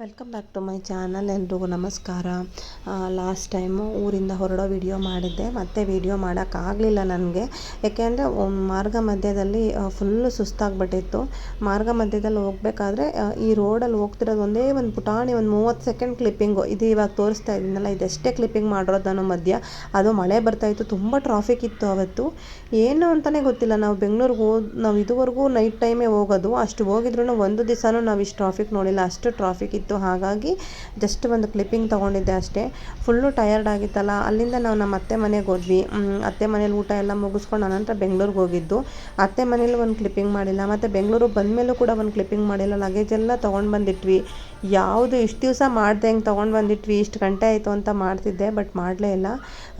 Welcome back to my channel ಎಲ್ರಿಗೂ ನಮಸ್ಕಾರ. Last time ಊರಿಂದ ಹೊರಡೋ ವಿಡಿಯೋ ಮಾಡಿದ್ದೆ. ಮತ್ತೆ ವಿಡಿಯೋ ಮಾಡೋಕ್ಕಾಗಲಿಲ್ಲ ನನಗೆ. ಯಾಕೆಂದರೆ ಮಾರ್ಗ ಮಧ್ಯದಲ್ಲಿ ಫುಲ್ಲು ಸುಸ್ತಾಗ್ಬಿಟ್ಟಿತ್ತು. ಮಾರ್ಗ ಮಧ್ಯದಲ್ಲಿ ಹೋಗಬೇಕಾದ್ರೆ ಈ ರೋಡಲ್ಲಿ ಹೋಗ್ತಿರೋದು ಒಂದೇ ಒಂದು ಪುಟಾಣಿ, ಒಂದು ಮೂವತ್ತು ಸೆಕೆಂಡ್ ಕ್ಲಿಪ್ಪಿಂಗು ಇದು ಇವಾಗ ತೋರಿಸ್ತಾ ಇದ್ದೀನಲ್ಲ, ಇದೆಷ್ಟೇ ಕ್ಲಿಪ್ಪಿಂಗ್ ಮಾಡಿರೋದು ನಾನು ಮಧ್ಯ. ಅದು ಮಳೆ ಬರ್ತಾಯಿತ್ತು ತುಂಬ ಟ್ರಾಫಿಕ್ ಇತ್ತು ಅವತ್ತು. ಏನು ಅಂತಲೇ ಗೊತ್ತಿಲ್ಲ. ನಾವು ಬೆಂಗಳೂರಿಗೆ ಹೋದ್, ನಾವು ಇದುವರೆಗೂ ನೈಟ್ ಟೈಮೇ ಹೋಗೋದು. ಅಷ್ಟು ಹೋಗಿದ್ರು ಒಂದು ದಿವಸನೂ ನಾವು ಇಷ್ಟು ಟ್ರಾಫಿಕ್ ನೋಡಿಲ್ಲ. ಅಷ್ಟು ಟ್ರಾಫಿಕ್ ಇತ್ತು. ಹಾಗಾಗಿ ಜಸ್ಟ್ ಒಂದು ಕ್ಲಿಪ್ಪಿಂಗ್ ತೊಗೊಂಡಿದ್ದೆ ಅಷ್ಟೇ. ಫುಲ್ಲು ಟಯರ್ಡ್ ಆಗಿತ್ತಲ್ಲ. ಅಲ್ಲಿಂದ ನಾವು ನಮ್ಮ ಅತ್ತೆ ಮನೆಗೆ ಹೋದ್ವಿ. ಅತ್ತೆ ಮನೇಲಿ ಊಟ ಎಲ್ಲ ಮುಗಿಸ್ಕೊಂಡು ಅನಂತರ ಬೆಂಗ್ಳೂರಿಗೆ ಹೋಗಿದ್ದು. ಅತ್ತೆ ಮನೇಲಿ ಒಂದು ಕ್ಲಿಪ್ಪಿಂಗ್ ಮಾಡಿಲ್ಲ. ಮತ್ತು ಬೆಂಗಳೂರು ಬಂದಮೇಲೂ ಕೂಡ ಒಂದು ಕ್ಲಿಪ್ಪಿಂಗ್ ಮಾಡಿಲ್ಲ. ಲಗೇಜ್ ಎಲ್ಲ ತೊಗೊಂಡು ಬಂದಿಟ್ವಿ. ಯಾವುದು ಇಷ್ಟು ದಿವಸ ಮಾಡಿದೆ ಹೆಂಗೆ ತೊಗೊಂಡು ಬಂದಿಟ್ವಿ. ಇಷ್ಟು ಗಂಟೆ ಆಯಿತು ಅಂತ ಮಾಡ್ತಿದ್ದೆ ಬಟ್ ಮಾಡಲೇ ಇಲ್ಲ.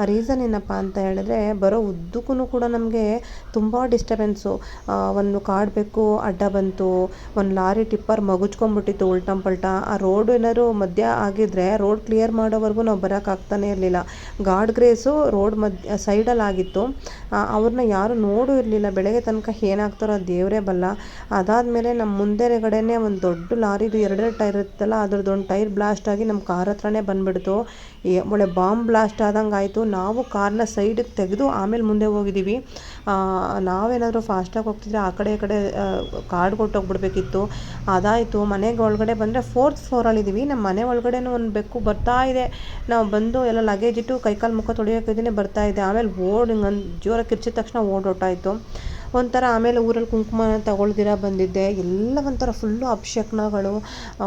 ರೀಸನ್ ಏನಪ್ಪ ಅಂತ ಹೇಳಿದ್ರೆ, ಬರೋ ಉದ್ದಕ್ಕೂ ಕೂಡ ನಮಗೆ ತುಂಬ ಡಿಸ್ಟರ್ಬೆನ್ಸು ಒಂದು ಕಾಡಬೇಕು ಅಡ್ಡ ಬಂತು. ಒಂದು ಲಾರಿ ಟಿಪ್ಪರ್ ಮಗುಚ್ಕೊಂಡ್ಬಿಟ್ಟಿತ್ತು, ಉಲ್ಟಂ ಪಲ್ಟ. ಆ ರೋಡು ಏನಾದ್ರು ಮಧ್ಯ ಆಗಿದ್ರೆ ರೋಡ್ ಕ್ಲಿಯರ್ ಮಾಡೋವರೆಗೂ ನಾವು ಬರೋಕ್ಕಾಗ್ತಾನೆ ಇರಲಿಲ್ಲ. ಗಾಡ್ ಗ್ರೇಸು ರೋಡ್ ಮಧ್ಯ, ಸೈಡಲ್ಲಿ ಆಗಿತ್ತು. ಅವ್ರನ್ನ ಯಾರು ನೋಡೂ ಇರಲಿಲ್ಲ. ಬೆಳಗ್ಗೆ ತನಕ ಏನಾಗ್ತಾರೋ ದೇವರೇ ಬಲ್ಲ. ಅದಾದಮೇಲೆ ನಮ್ಮ ಮುಂದೆಗಡೆನೇ ಒಂದು ದೊಡ್ಡ ಲಾರಿದು ಎರಡೆರಡು ಟೈರ್ ಇರುತ್ತಲ್ಲ ಅದ್ರದ್ದು ಒಂದು ಟೈರ್ ಬ್ಲಾಸ್ಟ್ ಆಗಿ ನಮ್ಮ ಕಾರ್ ಹತ್ರನೇ ಬಂದುಬಿಡ್ತು. ಒಳ್ಳೆ ಬಾಂಬ್ ಬ್ಲಾಸ್ಟ್ ಆದಂಗೆ ಆಯಿತು. ನಾವು ಕಾರ್ನ ಸೈಡಿಗೆ ತೆಗೆದು ಆಮೇಲೆ ಮುಂದೆ ಹೋಗಿದ್ದೀವಿ. ನಾವೇನಾದರೂ ಫಾಸ್ಟಾಗಿ ಹೋಗ್ತಿದ್ರೆ ಆ ಕಡೆ ಈ ಕಡೆ ಕಾರ್ಡ್ ಕೊಟ್ಟೋಗ್ಬಿಡ್ಬೇಕಿತ್ತು. ಅದಾಯಿತು. ಮನೆಗೆ ಒಳಗಡೆ ಬಂದರೆ ಫೋರ್ತ್ ಫ್ಲೋರಲ್ಲಿದ್ದೀವಿ ನಮ್ಮ ಮನೆ ಒಳಗಡೆನೂ ಒಂದು ಬೆಕ್ಕು ಬರ್ತಾ ಇದೆ. ನಾವು ಬಂದು ಎಲ್ಲ ಲಗೇಜ್ ಇಟ್ಟು ಕೈಕಾಲು ಮುಖ ತೊಳೆಯೋಕಿದ್ದೀನಿ ಬರ್ತಾ ಇದೆ. ಆಮೇಲೆ ಓಡಿ ಹಿಂಗೆ ಜೋರಾಗಿ ಕಿರ್ಚಿದ ತಕ್ಷಣ ಓಡೋಟಾಯಿತು ಒಂಥರ ಆಮೇಲೆ ಊರಲ್ಲಿ ಕುಂಕುಮ ತಗೊಳ್ದಿರ ಬಂದಿದ್ದೆ. ಎಲ್ಲ ಒಂಥರ ಫುಲ್ಲು ಅಪಶಕ್ನಗಳು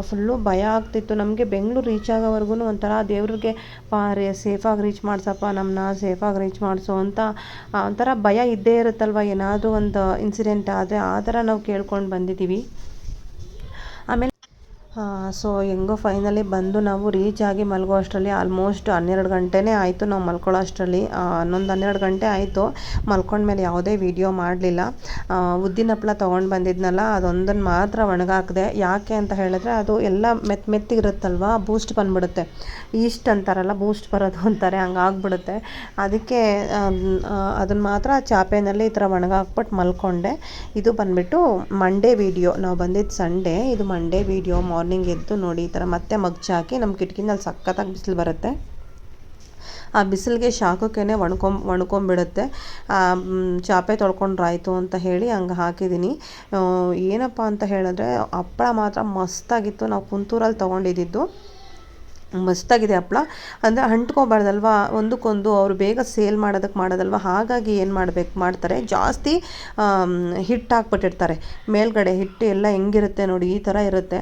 ಫುಲ್ಲು ಭಯ ಆಗ್ತಿತ್ತು. ನಮಗೆ ಬೆಂಗಳೂರು ರೀಚ್ ಆಗೋವರೆಗೂ ಒಂಥರ ದೇವ್ರಿಗೆ ಪಾರೆ ಸೇಫಾಗಿ ರೀಚ್ ಮಾಡ್ಸಪ್ಪ ನಮ್ಮನ್ನ ಸೇಫಾಗಿ ರೀಚ್ ಮಾಡಿಸು ಅಂತ ಒಂಥರ ಭಯ ಇದ್ದೇ ಇರುತ್ತಲ್ವ ಏನಾದರೂ ಒಂದು ಇನ್ಸಿಡೆಂಟ್ ಆದರೆ, ಆ ಥರ ನಾವು ಕೇಳ್ಕೊಂಡು ಬಂದಿದ್ದೀವಿ. ಸೊ ಹೆಂಗೋ ಫೈನಲಿ ಬಂದು ನಾವು ರೀಚ್ ಆಗಿ ಮಲಗೋ ಅಷ್ಟರಲ್ಲಿ ಆಲ್ಮೋಸ್ಟ್ ಹನ್ನೆರಡು ಗಂಟೆನೇ ಆಯಿತು ನಾವು ಮಲ್ಕೊಳ್ಳೋ ಅಷ್ಟರಲ್ಲಿ. ಹನ್ನೊಂದು ಹನ್ನೆರಡು ಗಂಟೆ ಆಯಿತು. ಮಲ್ಕೊಂಡ್ಮೇಲೆ ಯಾವುದೇ ವೀಡಿಯೋ ಮಾಡಲಿಲ್ಲ. ಉದ್ದಿನ ಹಪ್ಪಳ ತೊಗೊಂಡು ಬಂದಿದ್ನಲ್ಲ ಅದೊಂದನ್ನು ಮಾತ್ರ ಒಣಗಾಕಿದೆ. ಯಾಕೆ ಅಂತ ಹೇಳಿದ್ರೆ ಅದು ಎಲ್ಲ ಮೆತ್ತ ಮೆತ್ತಿಗಿರುತ್ತಲ್ವ ಬೂಸ್ಟ್ ಬಂದುಬಿಡುತ್ತೆ. ಈಸ್ಟ್ ಅಂತಾರಲ್ಲ ಬೂಸ್ಟ್ ಬರೋದು ಅಂತಾರೆ, ಹಂಗೆ ಆಗ್ಬಿಡುತ್ತೆ. ಅದಕ್ಕೆ ಅದನ್ನು ಮಾತ್ರ ಚಾಪೆನಲ್ಲಿ ಈ ಥರ ಒಣಗಾಕ್ಬಿಟ್ಟು ಮಲ್ಕೊಂಡೆ. ಇದು ಬಂದುಬಿಟ್ಟು ಮಂಡೇ ವೀಡಿಯೋ ನಾವು ಬಂದಿದ್ದು ಸಂಡೇ ಇದು ಮಂಡೇ ವೀಡಿಯೋ ಮಾರ್ನಿಂಗ್ ಎದ್ದು ನೋಡಿ ಈ ಥರ ಮತ್ತೆ ಮಗ್ಚ ಹಾಕಿ ನಮ್ಮ ಕಿಟಕಿನಲ್ಲಿ ಸಖತ್ತಾಗಿ ಬಿಸಿಲು ಬರುತ್ತೆ. ಆ ಬಿಸಿಲಿಗೆ ಶಾಖಕ್ಕೇ ಒಣ್ಕೊಂಬ, ಒಣ್ಕೊಂಬಿಡುತ್ತೆ. ಚಾಪೆ ತೊಳ್ಕೊಂಡ್ರಾಯ್ತು ಅಂತ ಹೇಳಿ ಹಂಗೆ ಹಾಕಿದ್ದೀನಿ. ಏನಪ್ಪ ಅಂತ ಹೇಳಿದ್ರೆ ಹಪ್ಪಳ ಮಾತ್ರ ಮಸ್ತಾಗಿತ್ತು. ನಾವು ಕುಂತೂರಲ್ಲಿ ತೊಗೊಂಡಿದ್ದು. ಮಸ್ತಾಗಿದೆ ಹಪ್ಪಳ. ಅಂದರೆ ಅಂಟ್ಕೋಬಾರ್ದಲ್ವ? ಒಂದಕ್ಕೊಂದು ಅವರು ಬೇಗ ಸೇಲ್ ಮಾಡೋದಕ್ಕೆ ಮಾಡೋದಲ್ವ? ಹಾಗಾಗಿ ಏನು ಮಾಡಬೇಕು? ಮಾಡ್ತಾರೆ. ಜಾಸ್ತಿ ಹಿಟ್ಟು ಹಾಕ್ಬಿಟ್ಟಿರ್ತಾರೆ. ಮೇಲ್ಗಡೆ ಹಿಟ್ಟು ಎಲ್ಲ ಹೆಂಗಿರುತ್ತೆ ನೋಡಿ, ಈ ಥರ ಇರುತ್ತೆ.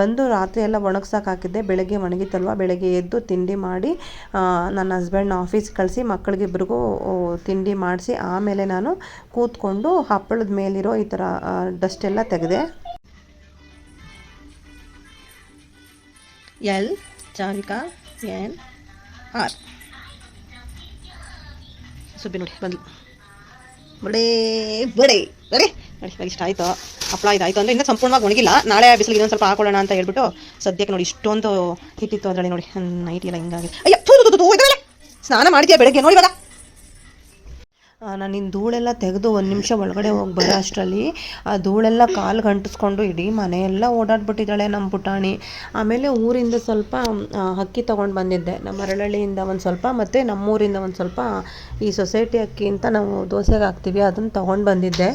ಬಂದು ರಾತ್ರಿ ಎಲ್ಲ ಒಣಗ್ಸಕ್ಕೆ ಹಾಕಿದ್ದೆ. ಬೆಳಗ್ಗೆ ಒಣಗಿತಲ್ವ? ಬೆಳಗ್ಗೆ ಎದ್ದು ತಿಂಡಿ ಮಾಡಿ ನನ್ನ ಹಸ್ಬೆಂಡ್ನ ಆಫೀಸ್ ಕಳಿಸಿ, ಮಕ್ಕಳಿಗಿಬ್ರಿಗೂ ತಿಂಡಿ ಮಾಡಿಸಿ, ಆಮೇಲೆ ನಾನು ಕೂತ್ಕೊಂಡು ಹಪ್ಪಳದ ಮೇಲಿರೋ ಈ ಥರ ಡಸ್ಟ್ ಎಲ್ಲ ತೆಗೆದೆ. ಎಲ್? ಚಾವಿಕಾ ಎನ್ ಆರ್ ಸುಬ್ಬಿ ನೋಡಿ ಬಂದು ಬಡೇ ಬಡೇ ಬಡೇ ನೋಡಿ, ಇವಾಗ ಇಷ್ಟ ಆಯಿತು. ಹಪ್ಪಳ ಇದಾಯಿತು ಅಂದರೆ ಇನ್ನೂ ಸಂಪೂರ್ಣವಾಗಿ ಒಣಗಿಲ್ಲ. ನಾಳೆ ಬಿಸಿಲಿಗೆ ಇನ್ನೊಂದು ಸ್ವಲ್ಪ ಹಾಕೊಳ್ಳೋಣ ಅಂತ ಹೇಳ್ಬಿಟ್ಟು ಸದ್ಯಕ್ಕೆ ನೋಡಿ ಇಷ್ಟೊಂದು ಹಿಟ್ಟಿತ್ತು ಅದರಲ್ಲಿ ನೋಡಿ. ನೈಟಿ ಎಲ್ಲ ಹಿಂಗಾಗಿ ಅಯ್ಯೋ ಸ್ನಾನ ಮಾಡಿದ್ಯಾ ಬೆಳಗ್ಗೆ? ನೋಡಿ ಇವಾಗ. ನಾನು ಇನ್ನು ಧೂಳೆಲ್ಲ ತೆಗೆದು ಒಂದು ನಿಮಿಷ ಒಳಗಡೆ ಹೋಗಿ ಬರೋ ಅಷ್ಟರಲ್ಲಿ. ಆ ಧೂಳೆಲ್ಲ ಕಾಲು ಗಂಟಿಸ್ಕೊಂಡು ಇಡೀ ಮನೆಯೆಲ್ಲ ಓಡಾಡ್ಬಿಟ್ಟಿದ್ದಾಳೆ ನಮ್ಮ ಪುಟಾಣಿ. ಆಮೇಲೆ ಊರಿಂದ ಸ್ವಲ್ಪ ಅಕ್ಕಿ ತೊಗೊಂಡು ಬಂದಿದ್ದೆ. ನಮ್ಮ ಅರಳಳ್ಳಿಯಿಂದ ಒಂದು ಸ್ವಲ್ಪ ಮತ್ತು ನಮ್ಮೂರಿಂದ ಒಂದು ಸ್ವಲ್ಪ ಈ ಸೊಸೈಟಿ ಅಕ್ಕಿ ಅಂತ ನಾವು ದೋಸೆಗೆ ಹಾಕ್ತೀವಿ ಅದನ್ನು ತೊಗೊಂಡು ಬಂದಿದ್ದೆ.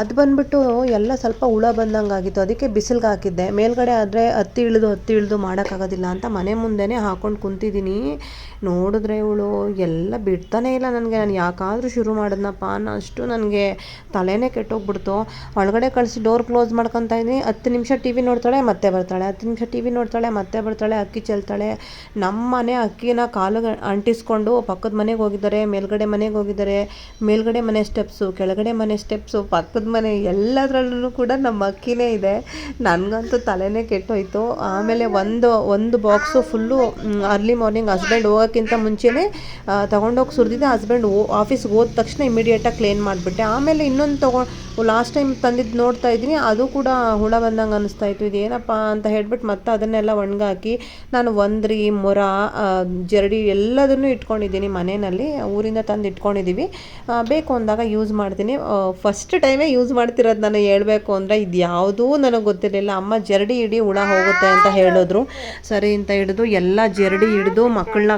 ಅದು ಬಂದುಬಿಟ್ಟು ಎಲ್ಲ ಸ್ವಲ್ಪ ಹುಳ ಬಂದಂಗೆ ಆಗಿತ್ತು ಅದಕ್ಕೆ ಬಿಸಿಲ್ಗೆ ಹಾಕಿದ್ದೆ. ಮೇಲ್ಗಡೆ ಆದರೆ ಹತ್ತಿ ಇಳಿದು ಹತ್ತಿ ಇಳಿದು ಮಾಡೋಕ್ಕಾಗೋದಿಲ್ಲ ಅಂತ ಮನೆ ಮುಂದೆನೇ ಹಾಕ್ಕೊಂಡು ಕುಂತಿದ್ದೀನಿ. ನೋಡಿದ್ರೆ ಇವಳು ಎಲ್ಲ ಬಿಡ್ತಾನೇ ಇಲ್ಲ ನನಗೆ. ನಾನು ಯಾಕಾದರೂ ಶುರು ಮಾಡಿದ್ನಪ್ಪ ಅನ್ನೋ ಅಷ್ಟು ನನಗೆ ತಲೆನೇ ಕೆಟ್ಟೋಗ್ಬಿಡ್ತು. ಒಳಗಡೆ ಕಳಿಸಿ ಡೋರ್ ಕ್ಲೋಸ್ ಮಾಡ್ಕೊತಾ ಇದ್ದೀನಿ. ಹತ್ತು ನಿಮಿಷ ಟಿ ವಿ ನೋಡ್ತಾಳೆ, ಮತ್ತೆ ಬರ್ತಾಳೆ. ಹತ್ತು ನಿಮಿಷ ಟಿ ವಿ ನೋಡ್ತಾಳೆ, ಮತ್ತೆ ಬರ್ತಾಳೆ. ಅಕ್ಕಿ ಚೆಲ್ತಾಳೆ. ನಮ್ಮ ಮನೆ ಅಕ್ಕಿನ ಕಾಲು ಅಂಟಿಸ್ಕೊಂಡು ಪಕ್ಕದ ಮನೆಗೆ ಹೋಗಿದ್ದಾರೆ, ಮೇಲ್ಗಡೆ ಮನೆಗೆ ಹೋಗಿದ್ದಾರೆ. ಮೇಲ್ಗಡೆ ಮನೆ ಸ್ಟೆಪ್ಸು, ಕೆಳಗಡೆ ಮನೆ ಸ್ಟೆಪ್ಸು, ಪಕ್ಕದ ಮನೆ ಎಲ್ಲದರಲ್ಲೂ ಕೂಡ ನಮ್ಮ ಅಕ್ಕಿನೇ ಇದೆ. ನನಗಂತೂ ತಲೆನೇ ಕೆಟ್ಟೋಯ್ತು. ಆಮೇಲೆ ಒಂದು ಒಂದು box full early morning husband ಹೋಗೋಕ್ಕಿಂತ ಮುಂಚೆನೇ ತೊಗೊಂಡೋಗಿ ಸುರಿದಿದ್ದೆ. ಹಸ್ಬೆಂಡ್ ಓ ಆಫೀಸ್ಗೆ ಹೋದ ತಕ್ಷಣ ಇಮಿಡಿಯೇಟಾಗಿ ಕ್ಲೀನ್ ಮಾಡಿಬಿಟ್ಟೆ. ಆಮೇಲೆ ಇನ್ನೊಂದು ತೊಗೊಂಡು ಲಾಸ್ಟ್ ಟೈಮ್ ತಂದಿದ್ದು ನೋಡ್ತಾ ಇದ್ದೀನಿ. ಅದು ಕೂಡ ಹುಳ ಬಂದಂಗೆ ಅನಿಸ್ತಾ ಇತ್ತು. ಇದೇನಪ್ಪ ಅಂತ ಹೇಳ್ಬಿಟ್ಟು ಮತ್ತೆ ಅದನ್ನೆಲ್ಲ ಒಣಗಾಕಿ, ನಾನು ಒಂದ್ರಿ, ಮೊರ ಜರಡಿ ಎಲ್ಲದನ್ನು ಇಟ್ಕೊಂಡಿದ್ದೀನಿ ಮನೆಯಲ್ಲಿ. ಊರಿಂದ ತಂದು ಇಟ್ಕೊಂಡಿದ್ದೀವಿ ಬೇಕು ಅಂದಾಗ ಯೂಸ್ ಮಾಡ್ತೀನಿ. ಫಸ್ಟ್ ಟೈಮೇ ಯೂಸ್ ಮಾಡ್ತಿರೋದು ನಾನು ಹೇಳಬೇಕು ಅಂದರೆ ಇದು ಯಾವುದೂ ನನಗೆ ಗೊತ್ತಿರಲಿಲ್ಲ. ಅಮ್ಮ ಜರಡಿ ಇಡಿ ಹುಳ ಹೋಗುತ್ತೆ ಅಂತ ಹೇಳಿದ್ರು. ಸರಿ ಅಂತ ಹಿಡಿದು ಎಲ್ಲ ಜರಡಿ ಹಿಡಿದು ಮಕ್ಕಳನ್ನ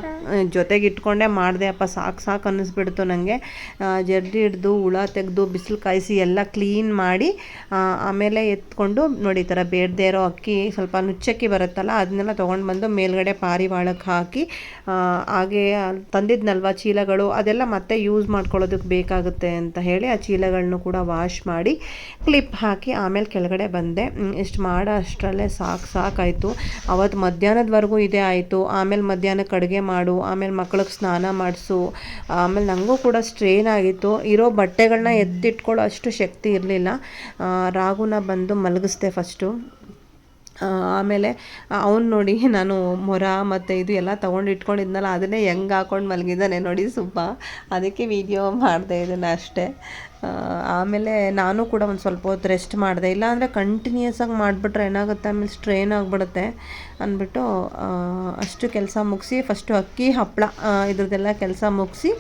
ಜೊತೆಗೆ ಇಟ್ಕೊಂಡೆ ಮಾಡಿದೆ, ಅಪ್ಪ ಸಾಕು ಸಾಕು ಅನ್ನಿಸ್ಬಿಡ್ತು ನನಗೆ ಜರ್ಡಿ ಹಿಡ್ದು, ಹುಳ ತೆಗೆದು, ಬಿಸಿಲು ಕಾಯಿಸಿ ಎಲ್ಲ ಕ್ಲೀನ್ ಮಾಡಿ ಆಮೇಲೆ ಎತ್ಕೊಂಡು ನೋಡಿ ಥರ ಬೇಡದೇ ಇರೋ ಅಕ್ಕಿ ಸ್ವಲ್ಪ ನುಚ್ಚಕ್ಕಿ ಬರುತ್ತಲ್ಲ, ಅದನ್ನೆಲ್ಲ ತೊಗೊಂಡು ಬಂದು ಮೇಲ್ಗಡೆ ಪಾರಿವಾಳಕ್ಕೆ ಹಾಕಿ ಹಾಗೆ ತಂದಿದ್ನಲ್ವ ಚೀಲಗಳು, ಅದೆಲ್ಲ ಮತ್ತೆ ಯೂಸ್ ಮಾಡ್ಕೊಳ್ಳೋದಕ್ಕೆ ಬೇಕಾಗುತ್ತೆ ಅಂತ ಹೇಳಿ ಆ ಚೀಲಗಳನ್ನು ಕೂಡ ವಾಶ್ ಮಾಡಿ, ಕ್ಲಿಪ್ ಹಾಕಿ ಆಮೇಲೆ ಕೆಳಗಡೆ ಬಂದೆ. ಇಷ್ಟು ಮಾಡೋ ಅಷ್ಟರಲ್ಲೇ ಸಾಕು ಸಾಕಾಯಿತು ಅವತ್ತು ಮಧ್ಯಾಹ್ನದವರೆಗೂ ಇದೇ ಆಯಿತು. ಆಮೇಲೆ ಮಧ್ಯಾಹ್ನಕ್ಕೆ ಅಡುಗೆ ಮಾಡು ಆಮೇಲೆ ಮಕ್ಳಿಗೆ ಸ್ನಾನ ಮಾಡಿಸು, ಆಮೇಲೆ ನನಗೂ ಕೂಡ ಸ್ಟ್ರೇನ್ ಆಗಿತ್ತು. ಇರೋ ಬಟ್ಟೆಗಳನ್ನ ಎತ್ತಿಟ್ಕೊಳ್ಳೋ ಅಷ್ಟು ಶಕ್ತಿ ಇರಲಿಲ್ಲ. ರಾಗುನ ಬಂದು ಮಲಗಿಸ್ದೆ ಫಸ್ಟು. ಆಮೇಲೆ ಅವ್ನು ನೋಡಿ ನಾನು ಮೊರ ಮತ್ತು ಇದು ಎಲ್ಲ ತೊಗೊಂಡು ಇಟ್ಕೊಂಡಿದ್ನಲ್ಲ, ಅದನ್ನೇ ಹೆಂಗೆ ಹಾಕೊಂಡು ಮಲಗಿದ್ದಾನೆ ನೋಡಿ ಸುಬ್ಬ. ಅದಕ್ಕೆ ವಿಡಿಯೋ ಮಾಡಿದೆ ಇದನ್ನು ಅಷ್ಟೇ. ಆಮೇಲೆ ನಾನು ಕೂಡ ಒಂದು ಸ್ವಲ್ಪ ಹೊತ್ತು ರೆಸ್ಟ್ ಮಾಡಿದೆ. ಇಲ್ಲಾಂದರೆ ಕಂಟಿನ್ಯೂಸ್ ಆಗಿ ಮಾಡಿಬಿಟ್ರೆ ಏನಾಗುತ್ತೆ? ಆಮೇಲೆ ಸ್ಟ್ರೈನ್ ಆಗಿಬಿಡುತ್ತೆ ಅಂದ್ಬಿಟ್ಟು ಅಷ್ಟು ಕೆಲಸ ಮುಗಿಸಿ ಫಸ್ಟು ಅಕ್ಕಿ ಹಪ್ಪಳ ಇದ್ರದ್ದೆಲ್ಲ ಕೆಲಸ ಮುಗಿಸಿ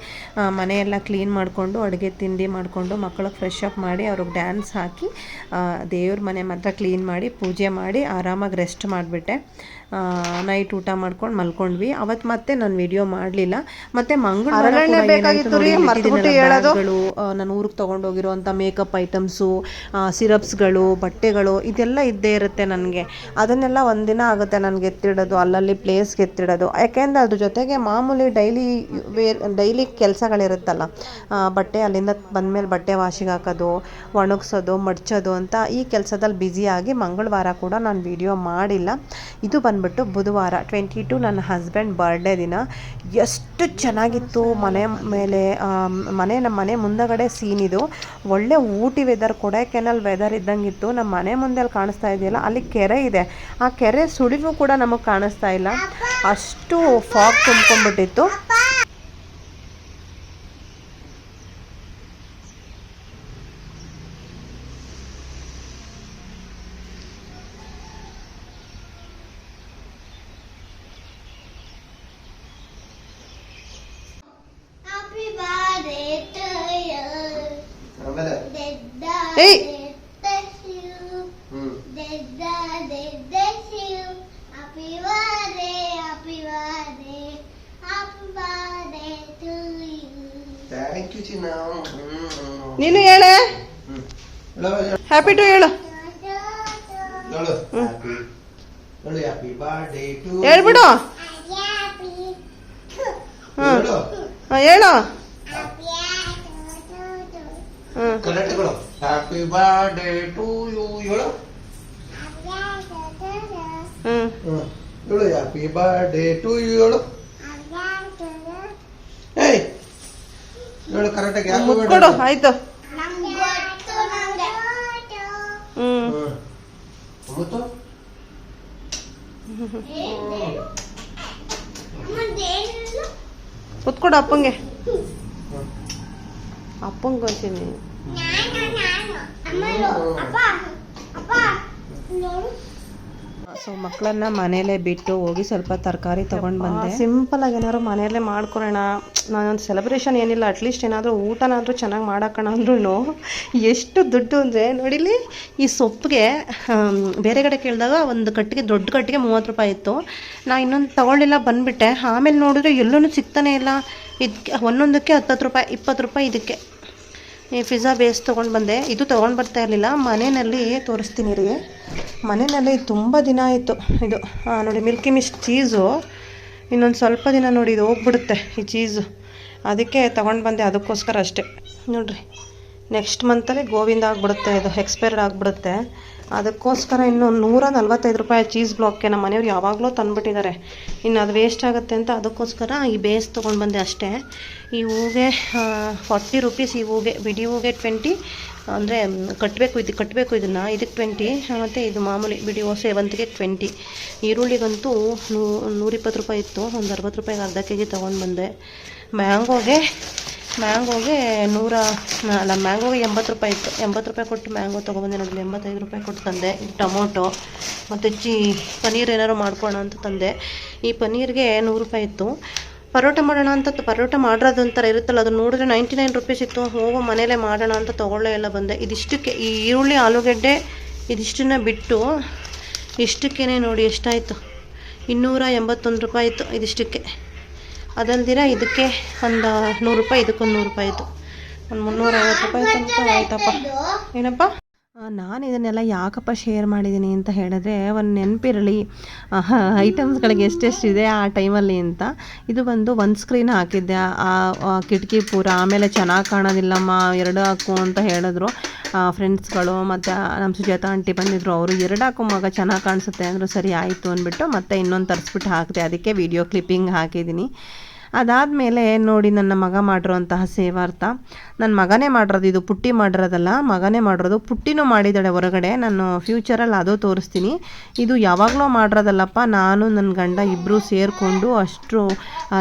ಮನೆಯೆಲ್ಲ ಕ್ಲೀನ್ ಮಾಡಿಕೊಂಡು, ಅಡುಗೆ ತಿಂಡಿ ಮಾಡಿಕೊಂಡು ಮಕ್ಕಳಿಗೆ ಫ್ರೆಶ್ ಅಪ್ ಮಾಡಿ, ಅವ್ರಿಗೆ ಡ್ಯಾನ್ಸ್ ಹಾಕಿ ದೇವ್ರ ಮನೆ ಮಾತ್ರ ಕ್ಲೀನ್ ಮಾಡಿ, ಪೂಜೆ ಮಾಡಿ, ಆರಾಮಾಗಿ ರೆಸ್ಟ್ ಮಾಡಿಬಿಟ್ಟೆ. ನೈಟ್ ಊಟ ಮಾಡ್ಕೊಂಡು ಮಲ್ಕೊಂಡ್ವಿ. ಅವತ್ತು ಮತ್ತೆ ನಾನು ವಿಡಿಯೋ ಮಾಡಲಿಲ್ಲ. ಮತ್ತೆ ಮಂಗಳವಾರ ನಾನು ಊರಿಗೆ ತೊಗೊಂಡೋಗಿರುವಂಥ ಮೇಕಪ್ ಐಟಮ್ಸು ಸಿರಪ್ಸ್ಗಳು ಬಟ್ಟೆಗಳು ಇದೆಲ್ಲ ಇದ್ದೇ ಇರುತ್ತೆ ನನಗೆ. ಅದನ್ನೆಲ್ಲ ಒಂದಿನ ಆಗುತ್ತೆ ನನಗೆ ಎತ್ತಿಡೋದು ಅಲ್ಲಲ್ಲಿ ಪ್ಲೇಸ್ಗೆ ಎತ್ತಿಡೋದು. ಯಾಕೆಂದರೆ ಅದ್ರ ಜೊತೆಗೆ ಮಾಮೂಲಿ ಡೈಲಿ ವೇರ್ ಡೈಲಿ ಕೆಲಸಗಳಿರುತ್ತಲ್ಲ ಬಟ್ಟೆ ಅಲ್ಲಿಂದ ಬಂದಮೇಲೆ ಬಟ್ಟೆ ವಾಶಿಗೆ ಹಾಕೋದು ಒಣಗಿಸೋದು ಮಡ್ಚೋದು ಅಂತ ಈ ಕೆಲಸದಲ್ಲಿ ಬ್ಯುಸಿಯಾಗಿ ಮಂಗಳವಾರ ಕೂಡ ನಾನು ವಿಡಿಯೋ ಮಾಡಿಲ್ಲ. ಇದು ಬಂದ್ಬಿಟ್ಟು ಬುಧವಾರ ಟ್ವೆಂಟಿ ಟು ನನ್ನ ಹಸ್ಬೆಂಡ್ ಬರ್ಡೇ ದಿನ ಎಷ್ಟು ಚೆನ್ನಾಗಿತ್ತು ಮನೆ ಮೇಲೆ ಮನೆ, ನಮ್ಮ ಮನೆ ಮುಂದಗಡೆ ಸೀನ್ ಇದು. ಒಳ್ಳೆ ಊಟಿ ವೆದರ್ ಕೊಡೈಕೆನಲ್ ವೆದರ್ ಇದ್ದಂಗೆ ಇತ್ತು ನಮ್ಮ ಮನೆ ಮುಂದೆ ಕಾಣಿಸ್ತಾ ಇದೆಯಲ್ಲ, ಅಲ್ಲಿ ಕೆರೆ ಇದೆ. ಆ ಕೆರೆ ಸುಳಿವು ಕೂಡ ನಮಗೆ ಕಾಣಿಸ್ತಾ ಇಲ್ಲ. ಅಷ್ಟು ಫಾಗ್ ತುಂಬ್ಕೊಂಡ್ಬಿಟ್ಟಿತ್ತು. ಹ್ಮ್ ನೀನು ಹೇಳೆ ಹ್ಮ್ ಹೇಳು ಹ್ಯಾಪಿ ಟು ಹೇಳು ಹೇಳು ಹ್ಯಾಪಿ ಹೇಳು ಹ್ಯಾಪಿ ಬರ್ಡೇ ಟು ಹೇಳ್ಬಿಡು Happy, ಹಾಂ ಹೇಳು ಹೇಳು happy, ಹ್ಞೂ ಕರೆಕ್ಟ್ಗಳು ಹ್ಯಾಪಿ ಬರ್ಡೇ ಟು ಯು ಹೇಳು ಹ್ಞೂ ಹ್ಮ್. ಹೇಳು ಹ್ಯಾಪಿ ಬರ್ಡೇ ಟು ಯು ಹೇಳು. ಏಯ್ ಹೇಳು ಕರೆಕ್ಟಾಗಿ ಹ್ಯಾಪಿ ಮುಟ್ಕೊಡು ಬರ್ಡೇ ಆಯ್ತು ನಂಗೆ ಗೊತ್ತು ನಂಗೆ ಹ್ಞೂ ಹ್ಮ್. ಮುತ್ತು ಅಮ್ಮದೇನಿಲ್ಲ ಕುತ್ಕೊಡು ಅಪ್ಪಂಗೆ ಅಪ್ಪಂಗೆ ಕೊಡ್ತೀನಿ ಸೊ ಮಕ್ಕಳನ್ನ ಮನೇಲೆ ಬಿಟ್ಟು ಹೋಗಿ ಸ್ವಲ್ಪ ತರಕಾರಿ ತೊಗೊಂಡು ಬಂದೆ. ಸಿಂಪಲ್ ಆಗಿ ಏನಾದ್ರು ಮನೆಯಲ್ಲೇ ಮಾಡ್ಕೊಳೋಣ ನಾನೊಂದು ಸೆಲೆಬ್ರೇಷನ್ ಏನಿಲ್ಲ ಅಟ್ಲೀಸ್ಟ್ ಏನಾದರೂ ಊಟನಾದರೂ ಚೆನ್ನಾಗಿ ಮಾಡಾಕೋಣ ಅಂದ್ರೂ ಎಷ್ಟು ದುಡ್ಡು ಅಂದರೆ ನೋಡಿಲಿ ಈ ಸೊಪ್ಪಿಗೆ ಬೇರೆ ಕಡೆ ಕೇಳಿದಾಗ ಒಂದು ಕಟ್ಟಿಗೆ ದೊಡ್ಡ ಕಟ್ಟಿಗೆ ಮೂವತ್ತು ರೂಪಾಯಿ ಇತ್ತು. ನಾ ಇನ್ನೊಂದು ತೊಗೊಳ್ಳಿಲ್ಲ ಬಂದುಬಿಟ್ಟೆ. ಆಮೇಲೆ ನೋಡಿದ್ರೆ ಎಲ್ಲೂ ಸಿಗ್ತಾನೆ ಇಲ್ಲ. ಇದಕ್ಕೆ ಒಂದೊಂದಕ್ಕೆ ಹತ್ತತ್ತು ರೂಪಾಯಿ ಇಪ್ಪತ್ತು ರೂಪಾಯಿ ಇದಕ್ಕೆ. ಪಿಜ್ಜಾ ಬೇಸ್ ತೊಗೊಂಡು ಬಂದೆ. ಇದು ತೊಗೊಂಡು ಬರ್ತಾ ಇರಲಿಲ್ಲ. ಮನೆಯಲ್ಲಿ ತೋರಿಸ್ತೀನಿ ರೀ ಮನೆಯಲ್ಲಿ ತುಂಬ ದಿನ ಆಯಿತು ಇದು. ನೋಡಿ ಮಿಲ್ಕಿ ಮಿಸ್ಟ್ ಚೀಸು ಇನ್ನೊಂದು ಸ್ವಲ್ಪ ದಿನ ನೋಡಿ ಇದು ಹೋಗ್ಬಿಡುತ್ತೆ, ಈ ಚೀಸು ಅದಕ್ಕೆ ತೊಗೊಂಡು ಬಂದೆ ಅದಕ್ಕೋಸ್ಕರ ಅಷ್ಟೇ. ನೋಡಿರಿ ನೆಕ್ಸ್ಟ್ ಮಂತಲ್ಲಿ ಗೋವಿಂದ ಆಗಿಬಿಡುತ್ತೆ, ಇದು ಎಕ್ಸ್ಪೈರ್ಡ್ ಆಗಿಬಿಡುತ್ತೆ. ಅದಕ್ಕೋಸ್ಕರ ಇನ್ನು ನೂರ ನಲ್ವತ್ತೈದು ರೂಪಾಯಿ ಚೀಸ್ ಬ್ಲಾಕ್ಗೆ ನಮ್ಮ ಮನೆಯವ್ರು ಯಾವಾಗಲೂ ತಂದುಬಿಟ್ಟಿದ್ದಾರೆ. ಇನ್ನು ಅದು ವೇಸ್ಟ್ ಆಗುತ್ತೆ ಅಂತ ಅದಕ್ಕೋಸ್ಕರ ಈ ಬೇಸ್ ತೊಗೊಂಡು ಬಂದೆ ಅಷ್ಟೇ. ಈ ಹೂಗೆ ಫಾರ್ಟಿ ರುಪೀಸ್ ಈ ಹೂಗೆ, ಬಿಡಿ ಹೂಗೆ ಟ್ವೆಂಟಿ ಅಂದರೆ ಕಟ್ಟಬೇಕು ಇದು ಕಟ್ಟಬೇಕು ಇದನ್ನು, ಇದಕ್ಕೆ ಟ್ವೆಂಟಿ ಮತ್ತು ಇದು ಮಾಮೂಲಿ ಬಿಡಿ ಹೂ ಸೇವಂತಿಗೆ ಟ್ವೆಂಟಿ ಈರುಳ್ಳಿಗಂತೂ ನೂ, ನೂರಿಪ್ಪತ್ತು ರೂಪಾಯಿ ಇತ್ತು, ಒಂದು ಅರವತ್ತು ರೂಪಾಯಿಗೆ ಅರ್ಧ ಕೆ ಜಿ ತೊಗೊಂಡು ಬಂದೆ. ಮ್ಯಾಂಗೋಗೆ ಮ್ಯಾಂಗೋಗೆ ನೂರ ಅಲ್ಲ ಮ್ಯಾಂಗೋಗೆ ಎಂಬತ್ತು ರೂಪಾಯಿ ಇತ್ತು. ಎಂಬತ್ತು ರೂಪಾಯಿ ಕೊಟ್ಟು ಮ್ಯಾಂಗೋ ತೊಗೊಬಂದೆ ನೋಡಲಿ ಎಂಬತ್ತೈದು ರೂಪಾಯಿ ಕೊಟ್ಟು ತಂದೆ. ಟೊಮೊಟೊ. ಮತ್ತು ಚೀ ಪನ್ನೀರ್ ಏನಾದ್ರು ಮಾಡ್ಕೊಳ್ಳೋಣ ಅಂತ ತಂದೆ. ಈ ಪನ್ನೀರ್ಗೆ ನೂರು ರೂಪಾಯಿ ಇತ್ತು. ಪರೋಟ ಮಾಡೋಣ ಅಂತ, ಪರೋಟ ಮಾಡಿರೋದು ಒಂಥರ ಇರುತ್ತಲ್ಲ ಅದು ನೋಡಿದ್ರೆ ನೈಂಟಿ ನೈನ್ ರುಪೀಸ್ ಇತ್ತು. ಹೋಗೋ, ಮನೇಲೇ ಮಾಡೋಣ ಅಂತ ತೊಗೊಳ್ಳೇ ಎಲ್ಲ ಬಂದೆ. ಇದಿಷ್ಟಕ್ಕೆ, ಈ ಈರುಳ್ಳಿ, ಆಲೂಗಡ್ಡೆ ಇದಿಷ್ಟನ್ನ ಬಿಟ್ಟು ಇಷ್ಟಕ್ಕೇ ನೋಡಿ ಎಷ್ಟಾಯಿತು? ಇನ್ನೂರ ಎಂಬತ್ತೊಂದು ರೂಪಾಯಿ ಇತ್ತು ಇದಿಷ್ಟಕ್ಕೆ. ಅದಲ್ದಿರ ಇದಕ್ಕೆ ಒಂದು ನೂರು ರೂಪಾಯಿ, ಇದಕ್ಕೊಂದು ನೂರು ರೂಪಾಯಿ ಇತ್ತು ಒಂದು ಮುನ್ನೂರೈವತ್ತು ರೂಪಾಯಿ ತನಕ ಆಯ್ತಪ್ಪ. ಏನಪ್ಪ? ನಾನು ಇದನ್ನೆಲ್ಲ ಯಾಕಪ್ಪ ಶೇರ್ ಮಾಡಿದ್ದೀನಿ ಅಂತ ಹೇಳಿದ್ರೆ, ಒಂದು ನೆನಪಿರಲಿ. ಐಟಮ್ಸ್ಗಳಿಗೆ ಎಷ್ಟೆಷ್ಟಿದೆ ಆ ಟೈಮಲ್ಲಿ ಅಂತ. ಇದು ಬಂದು ಒಂದು ಸ್ಕ್ರೀನ್ ಹಾಕಿದ್ದೆ. ಆ, ಕಿಟಕಿ ಪೂರ, ಆಮೇಲೆ ಚೆನ್ನಾಗಿ ಕಾಣೋದಿಲ್ಲಮ್ಮ, ಎರಡು ಹಾಕು ಅಂತ ಹೇಳಿದ್ರು. ಫ್ರೆಂಡ್ಸ್ಗಳು ಮತ್ತು ನಮ್ಮ ಸುಜಾತ ಆಂಟಿ ಬಂದಿದ್ರು, ಅವರು ಎರಡು ಮಗ ಚೆನ್ನಾಗಿ ಕಾಣಿಸುತ್ತೆ ಅಂದರು ಸರಿ ಆಯಿತು ಅಂದ್ಬಿಟ್ಟು ಮತ್ತೆ ಇನ್ನೊಂದು ತರಿಸ್ಬಿಟ್ಟು ಹಾಕಿದೆ. ಅದಕ್ಕೆ ವಿಡಿಯೋ ಕ್ಲಿಪ್ಪಿಂಗ್ ಹಾಕಿದ್ದೀನಿ ಅದಾದಮೇಲೆ ನೋಡಿ ನನ್ನ ಮಗ ಮಾಡಿರೋಂತಹ ಸೇವಾರ್ಥ. ನನ್ನ ಮಗನೇ ಮಾಡಿರೋದು ಇದು ಪುಟ್ಟಿ ಮಾಡಿರೋದಲ್ಲ, ಮಗನೇ ಮಾಡಿರೋದು ಪುಟ್ಟಿನೂ ಮಾಡಿದ್ದಾಳೆ ಹೊರಗಡೆ. ನಾನು ಫ್ಯೂಚರಲ್ಲಿ ಅದು ತೋರಿಸ್ತೀನಿ. ಇದು ಯಾವಾಗಲೂ ಮಾಡಿರೋದಲ್ಲಪ್ಪ, ನಾನು ನನ್ನ ಗಂಡ ಇಬ್ಬರು ಸೇರಿಕೊಂಡು ಅಷ್ಟು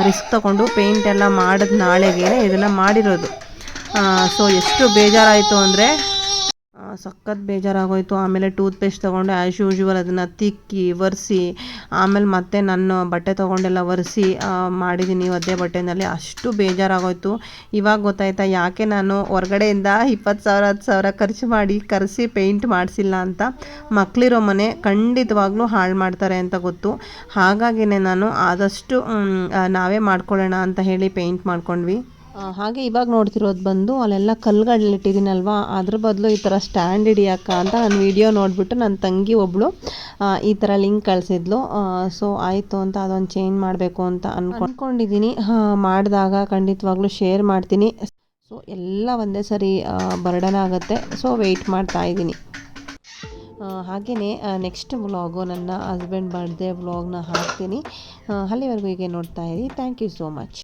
ರಿಸ್ಕ್ ತಗೊಂಡು ಪೇಂಟ್ ಎಲ್ಲ ಮಾಡಿದ ನಾಳೆಗೆ ಇದನ್ನು ಮಾಡಿರೋದು. ಸೊ ಎಷ್ಟು ಬೇಜಾರಾಯಿತು ಅಂದರೆ ಸಖತ್ ಬೇಜಾರಾಗೋಯಿತು. ಆಮೇಲೆ ಟೂತ್ ಪೇಸ್ಟ್ ತೊಗೊಂಡೆ ಆ್ಯಸ್ ಯೂಶ್ವಲ್ ಅದನ್ನು ತಿಕ್ಕಿ, ಒರೆಸಿ, ಆಮೇಲೆ ಮತ್ತೆ ನಾನು ಬಟ್ಟೆ ತೊಗೊಂಡೆಲ್ಲ ಒರೆಸಿ ಮಾಡಿದ್ದೀನಿ ಒದ್ದೆ ಬಟ್ಟೆನಲ್ಲಿ. ಅಷ್ಟು ಬೇಜಾರಾಗೋಯಿತು. ಇವಾಗ ಗೊತ್ತಾಯ್ತಾ ಯಾಕೆ ನಾನು ಹೊರಗಡೆಯಿಂದ ಇಪ್ಪತ್ತು ಸಾವಿರ, ಹತ್ತು ಸಾವಿರ ಖರ್ಚು ಮಾಡಿ, ಕರೆಸಿ ಪೇಂಟ್ ಮಾಡಿಸಿಲ್ಲ ಅಂತ? ಮಕ್ಕಳಿರೋ ಮನೆ ಖಂಡಿತವಾಗ್ಲೂ ಹಾಳು ಮಾಡ್ತಾರೆ ಅಂತ ಗೊತ್ತು. ಹಾಗಾಗಿನೇ ನಾನು ಆದಷ್ಟು ನಾವೇ ಮಾಡ್ಕೊಳ್ಳೋಣ ಅಂತ ಹೇಳಿ ಪೇಂಟ್ ಮಾಡ್ಕೊಂಡ್ವಿ. ಹಾಗೆ ಇವಾಗ ನೋಡ್ತಿರೋದು ಬಂದು ಅಲ್ಲೆಲ್ಲ ಕಲ್ಗಳಿಟ್ಟಿದ್ದೀನಲ್ವಾ ಅದ್ರ ಬದಲು ಈ ಥರ ಸ್ಟ್ಯಾಂಡ್ ಹಿಡಿಯಕ್ಕ ಅಂತ ನಾನು ವಿಡಿಯೋ ನೋಡಿಬಿಟ್ಟು ನನ್ನ ತಂಗಿ ಒಬ್ಬಳು ಈ ಥರ ಲಿಂಕ್ ಕಳಿಸಿದ್ಲು. ಸೊ ಆಯಿತು ಅಂತ ಅದೊಂದು ಚೇಂಜ್ ಮಾಡಬೇಕು ಅಂತ ಅನ್ಕೊಂಡಿದ್ದೀನಿ ಮಾಡಿದಾಗ ಖಂಡಿತವಾಗ್ಲೂ ಶೇರ್ ಮಾಡ್ತೀನಿ. ಸೊ ಎಲ್ಲ ಒಂದೇ ಸರಿ ಬರ್ಡನ್ ಆಗುತ್ತೆ. ಸೊ ವೆಯ್ಟ್ ಮಾಡ್ತಾ ಇದ್ದೀನಿ ಹಾಗೆಯೇ ನೆಕ್ಸ್ಟ್ ವ್ಲಾಗು ನನ್ನ ಹಸ್ಬೆಂಡ್ ಬರ್ಡೇ ವ್ಲಾಗ್ನ ಹಾಕ್ತೀನಿ. ಅಲ್ಲಿವರೆಗೂ ಹೀಗೆ ನೋಡ್ತಾ ಇರಿ. Thank you so much